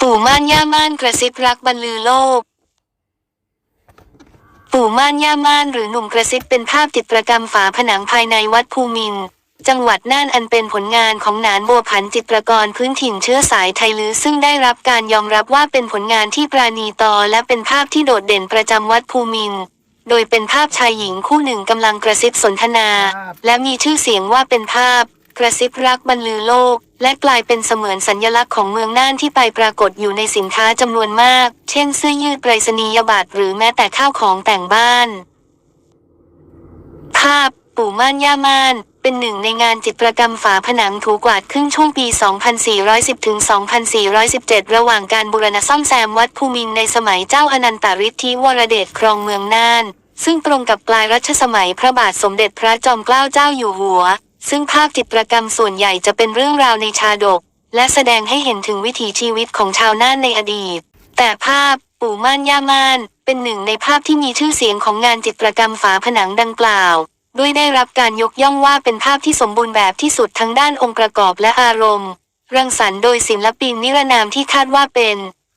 ปู่ม่านย่าม่านกระซิบรักบรรลือโลก ปู่ม่านย่าม่านหรือหนุ่มกระซิบเป็นภาพจิตรกรรมฝาผนังภายในวัดภูมินจังหวัดน่านอันเป็นผลงานของนานบัวผันจิตรกรพื้นถิ่นเชื้อสายไทยลือซึ่งได้รับการยอมรับว่าเป็นผลงานที่ปราณีตอและเป็นภาพที่โดดเด่นประจำวัดภูมินโดยเป็นภาพชายหญิงคู่หนึ่งกำลังกระซิบสนทนา และมีชื่อเสียงว่าเป็นภาพ กระซิบรักบรรลือโลก และกลายเป็นเสมือนสัญลักษณ์ของเมืองน่านที่ไปปรากฏอยู่ในสินค้าจำนวนมาก เช่นเสื้อยืดไปรษณียบัตรหรือแม้แต่ข้าวของแต่งบ้าน ภาพ ปู่ม่านย่าม่าน เป็นหนึ่งในงานจิตรกรรมฝาผนังถูกวาดขึ้นช่วงปี 2410 ถึง 2417 ระหว่างการบูรณะซ่อมแซมวัดภูมินในสมัยเจ้าอนันตฤทธิวรเดชครองเมืองน่านซึ่งตรงกับปลายรัชสมัยพระบาทสมเด็จพระจอมเกล้าเจ้าอยู่หัว ซึ่งภาพจิตรกรรมส่วนใหญ่จะเป็นเรื่องราวในชาดก และแสดงให้เห็นถึงวิถีชีวิตของชาวน่านในอดีต แต่ภาพปู่ม่านย่าม่านเป็นหนึ่งในภาพที่มีชื่อเสียงของงานจิตรกรรมฝาผนังดังกล่าว ด้วยได้รับการยกย่องว่าเป็นภาพที่สมบูรณ์แบบที่สุดทั้งด้านองค์ประกอบและอารมณ์ รังสรรค์โดยศิลปินนิรนามที่คาดว่าเป็น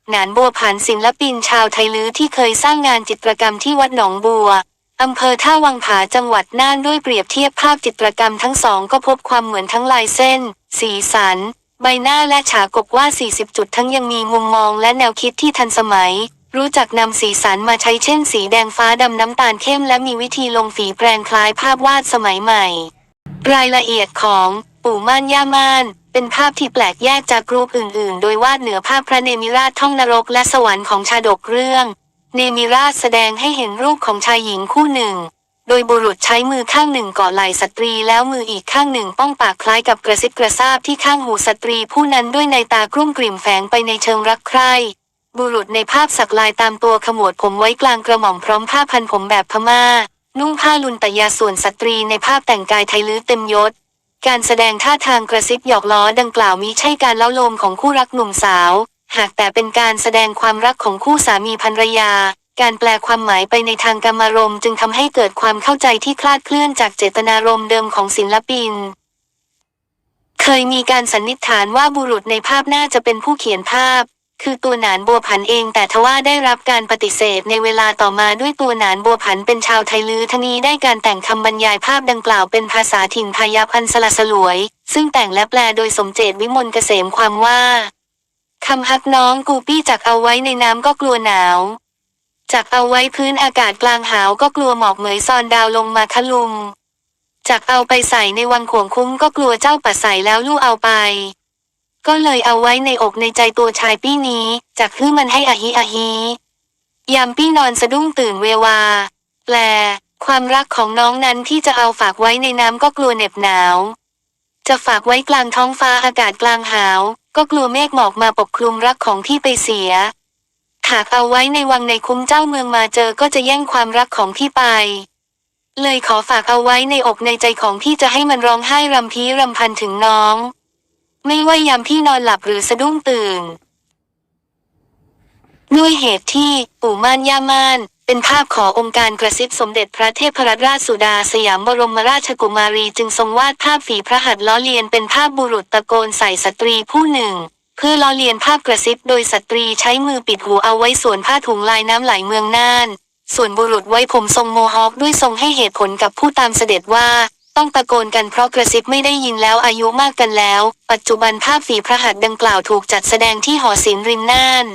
หนานบัวผันศิลปินชาวไทยลื้อที่เคยสร้างงานจิตรกรรมที่วัดหนองบัว อำเภอท่าวังผาจังหวัดน่านด้วยเปรียบเทียบภาพจิตรกรรมทั้งสองก็พบความเหมือนทั้งลายเส้น สีสัน ใบหน้าและฉากบว่า 40 จุดทั้งยังมีมุมมองและแนวคิดที่ทันสมัย รู้จักนำสีสันมาใช้เช่น สีแดงฟ้าดำน้ำตาลเข้มและมีวิธีลงฝีแปรงคล้ายภาพวาดสมัยใหม่ รายละเอียดของปู่ม่านย่าม่านเป็นภาพที่แปลกแยกจากรูปอื่น ๆ โดยวาดเหนือภาพพระเนมิราชท่องนรกและสวรรค์ของชาดกเรื่อง เนมิราชแสดงให้เห็นรูปของชายหญิงคู่หนึ่ง โดยบุรุษใช้มือข้างหนึ่งกาะไหล่สตรีแล้วมืออีกข้างหนึ่งป้องปากคล้ายกับกระซิบกระซาบที่ข้างหูสตรีผู้นั้นด้วยในตากรุ่มกลิ่มแฝงไปในเชิงรักใคร่บุรุษในภาพสักลายตามตัวขมวดผมไว้กลางกระหม่อมพร้อมผ้าพันผมแบบพม่า นุ่งผ้าลุนตยาส่วนสตรีในภาพแต่งกายไทยลื้อเต็มยศ การแสดงท่าทางกระซิบหยอกล้อดังกล่าวมิใช่การเล้าโลมของคู่รักหนุ่มสาว หากแต่เป็นการแสดงความรักของคู่สามีภรรยา การแปลความหมายไปในทางกรรมารมณ์จึงทำให้เกิดความเข้าใจที่คลาดเคลื่อนจากเจตนารมณ์เดิมของศิลปิน เคยมีการสันนิษฐานว่าบุรุษในภาพน่าจะเป็นผู้เขียนภาพ คือตัวหนานบัวผันเองแต่ทว่าได้รับการปฏิเสธในเวลาต่อมาด้วยตัวหนานบัวผันเป็นชาวไทยลือทนี้ได้การแต่งคำบรรยายภาพดังกล่าวเป็นภาษาถิ่นพายัพอันสละสลวย ซึ่งแต่งและแปลโดยสมเจตวิมลเกษมความว่า คำฮักน้องกูปี้จักเอาไว้ในน้ำก็กลัวหนาวจักเอาไว้พื้นอากาศกลางหาวก็กลัวหมอกเหมยซอนดาวลงมาคะลุมจักเอาไปใส่ในวังขวงคุ้มก็กลัวเจ้าปัดใส่แล้วลู่เอาไป ก็เลยเอาไว้ในอกในใจตัวชายปี้นี้จากฮื้อมันให้อะฮิอะฮียามปี้นอนสะดุ้งตื่นเววา แปล ความรักของน้องนั้นที่จะเอาฝากไว้ในน้ำก็กลัวเหน็บหนาว จะฝากไว้กลางท้องฟ้าอากาศกลางหาว ก็กลัวเมฆหมอกมาปกคลุมรักของพี่ไปเสีย หากเอาไว้ในวังในคุ้มเจ้าเมืองมาเจอก็จะแย่งความรักของพี่ไป เลยขอฝากเอาไว้ในอกในใจของพี่จะให้มันร้องไห้รำพีรำพันถึงน้อง ไม่ว่ายามพี่นอนหลับหรือสะดุ้งตื่นด้วยเหตุที่ปู่ม่านย่าม่าน เป็นภาพขอองค์การกระซิบสมเด็จพระเทพรัตนราชสุดาสยามบรมราชกุมารีจึงทรงวาดภาพฝีพระหัตถ์ล้อเลียนเป็นภาพบุรุษตะโกนใส่สตรีผู้หนึ่ง เพื่อล้อเลียนภาพกระซิบโดยสตรีใช้มือปิดหูเอาไว้ส่วนผ้าถุงลายน้ำไหลเมืองน่าน ส่วนบุรุษไว้ผมทรงโมฮอคด้วยทรงให้เหตุผลกับผู้ตามเสด็จว่า ต้องตะโกนกันเพราะกระซิบไม่ได้ยินแล้วอายุมากกันแล้ว ปัจจุบันภาพฝีพระหัตถ์ดังกล่าวถูกจัดแสดงที่หอศิลป์ริมน่าน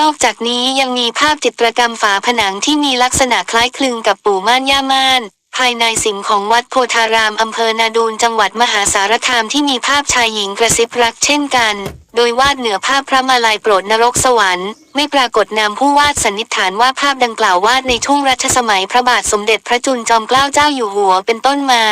นอกจากนี้ยังมีภาพจิตรกรรมฝาผนังที่มีลักษณะคล้ายคลึงกับปู่ม่านย่าม่าน ภายในสิมของวัดโพธารามอำเภอนาดูนจังหวัดมหาสารคามที่มีภาพชายหญิงกระซิบรักเช่นกัน โดยวาดเหนือภาพพระมาลัยโปรดนรกสวรรค์ ไม่ปรากฏนามผู้วาดสันนิษฐานว่าภาพดังกล่าววาดในช่วงรัชสมัยพระบาทสมเด็จพระจุลจอมเกล้าเจ้าอยู่หัวเป็นต้นมา